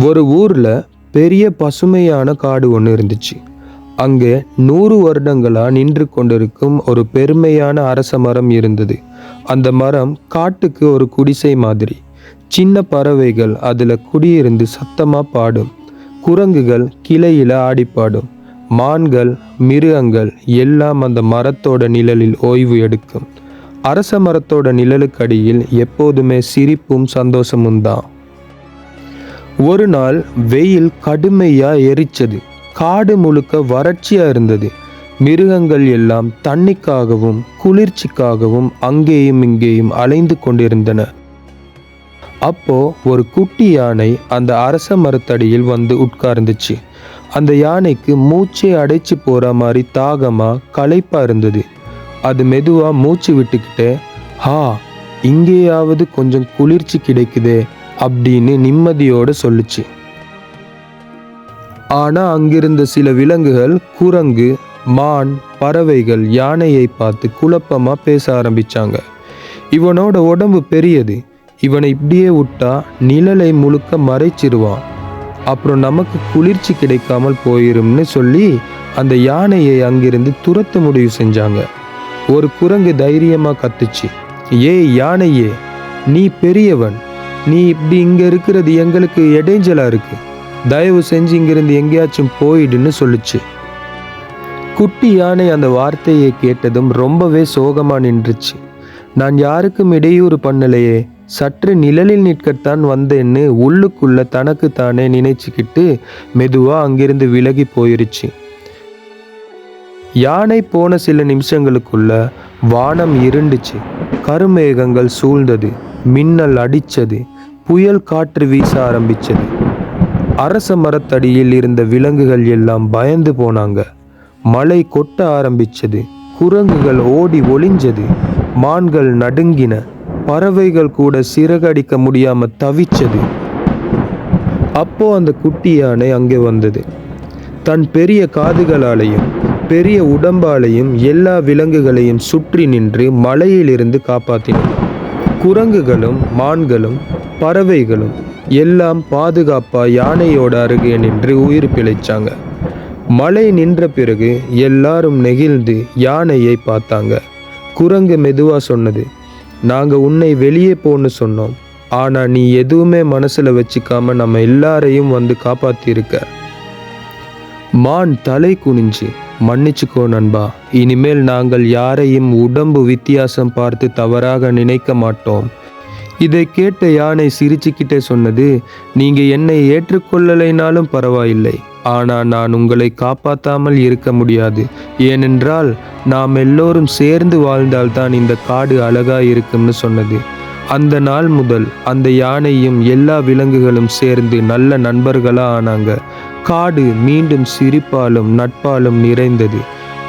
ஒரு ஊரில் பெரிய பசுமையான காடு ஒன்று இருந்துச்சு. அங்கே நூறு வருடங்களாக நின்று கொண்டிருக்கும் ஒரு பெருமையான அரச மரம் இருந்தது. அந்த மரம் காட்டுக்கு ஒரு குடிசை மாதிரி. சின்ன பறவைகள் அதில் குடியிருந்து சத்தமாக பாடும். குரங்குகள் கிளையில் ஆடிப்பாடும் மான்கள் மிருகங்கள் எல்லாம் அந்த மரத்தோட நிழலில் ஓய்வு எடுக்கும். அரச மரத்தோட நிழலுக்கடியில் எப்போதுமே சிரிப்பும் சந்தோஷமும் தான். ஒரு நாள் வெயில் கடுமையா எரிச்சது. காடு முழுக்க வறட்சியா இருந்தது. மிருகங்கள் எல்லாம் தண்ணிக்காகவும் குளிர்ச்சிக்காகவும் அங்கேயும் இங்கேயும் அலைந்து கொண்டிருந்தன. அப்போ ஒரு குட்டி யானை அந்த அரச மரத்தடியில் வந்து உட்கார்ந்துச்சு. அந்த யானைக்கு மூச்சை அடைச்சு போற மாதிரி தாகமா களைப்பா இருந்தது. அது மெதுவா மூச்சு விட்டுக்கிட்டே ஹா இங்கேயாவது கொஞ்சம் குளிர்ச்சி கிடைக்குதே அப்படின்னு நிம்மதியோடு சொல்லுச்சு. ஆனால் அங்கிருந்த சில விலங்குகள் குரங்கு மான் பறவைகள் யானையை பார்த்து குழப்பமாக பேச ஆரம்பிச்சாங்க. இவனோட உடம்பு பெரியது. இவனை இப்படியே விட்டா நிழலை முழுக்க மறைச்சிருவான். அப்புறம் நமக்கு குளிர்ச்சி கிடைக்காமல் போயிரும்னு சொல்லி அந்த யானையை அங்கிருந்து துரத்த முடிவு செஞ்சாங்க. ஒரு குரங்கு தைரியமாக கத்துச்சு. ஏய் யானையே நீ பெரியவன். நீ இப்படி இங்கே இருக்கிறது எங்களுக்கு இடைஞ்சலாக இருக்கு. தயவு செஞ்சு இங்கிருந்து எங்கேயாச்சும் போயிடுன்னு சொல்லுச்சு. குட்டி யானை அந்த வார்த்தையை கேட்டதும் ரொம்பவே சோகமாக நின்றுச்சு. நான் யாருக்கும் இடையூறு பண்ணலையே சற்று நிழலில் நிற்கத்தான் வந்தேன்னு உள்ளுக்குள்ள தனக்கு தானே நினைச்சுக்கிட்டு மெதுவா அங்கிருந்து விலகி போயிருச்சு. யானை போன சில நிமிஷங்களுக்குள்ள வானம் இருண்டுச்சு. கருமேகங்கள் சூழ்ந்தது மின்னல் அடிச்சது புயல் காற்று வீச ஆரம்பிச்சது. அரச மரத்தடியில் இருந்த விலங்குகள் எல்லாம் பயந்து போனாங்க. மழை கொட்ட ஆரம்பிச்சது. குரங்குகள் ஓடி ஒளிஞ்சது. மான்கள் நடுங்கின. பறவைகள் கூட சிறகடிக்க முடியாம தவிச்சது. அப்போ அந்த குட்டி யானை அங்கே வந்தது. தன் பெரிய காதுகளாலையும் பெரிய உடம்பாலையும் எல்லா விலங்குகளையும் சுற்றி நின்று மலையிலிருந்து காப்பாத்தினது. குரங்குகளும் மான்களும் பறவைகளும் எல்லாம் பாதுகாப்பாக யானையோட அருகே நின்று உயிர் பிழைச்சாங்க. மழை நின்ற பிறகு எல்லாரும் நெகிழ்ந்து யானையை பார்த்தாங்க. குரங்கு மெதுவா சொன்னது நாங்க உன்னை வெளியே போன்னு சொன்னோம். ஆனா நீ எதுவுமே மனசுல வச்சுக்காம நம்ம எல்லாரையும் வந்து காப்பாற்றியிருக்க மான் தலை குனிஞ்சு மன்னிச்சுக்கோ நண்பா. இனிமேல் நாங்கள் யாரையும் உடம்பு வித்தியாசம் பார்த்து தவறாக நினைக்க மாட்டோம். இதை கேட்ட யானை சிரிச்சுக்கிட்டே சொன்னது நீங்க என்னை ஏற்றுக்கொள்ளலைனாலும் பரவாயில்லை. ஆனால் நான் உங்களை காப்பாற்றாமல் இருக்க முடியாது. ஏனென்றால் நாம் எல்லோரும் சேர்ந்து வாழ்ந்தால்தான் இந்த காடு அழகா இருக்கும்னு சொன்னது. அந்த நாள் முதல் அந்த யானையும் எல்லா விலங்குகளும் சேர்ந்து நல்ல நண்பர்களா ஆனாங்க. காடு மீண்டும் சிரிப்பாலும் நட்பாலும் நிறைந்தது.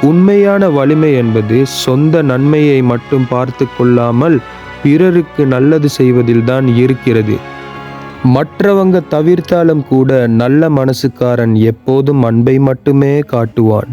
உண்மையான வலிமை என்பது சொந்த நன்மையை மட்டும் பார்த்து கொள்ளாமல் பிறருக்கு நல்லது செய்வதில்தான் இருக்கிறது. மற்றவங்க தவிர்த்தாலும் கூட நல்ல மனசுக்காரன் எப்போதும் அன்பை மட்டுமே காட்டுவான்.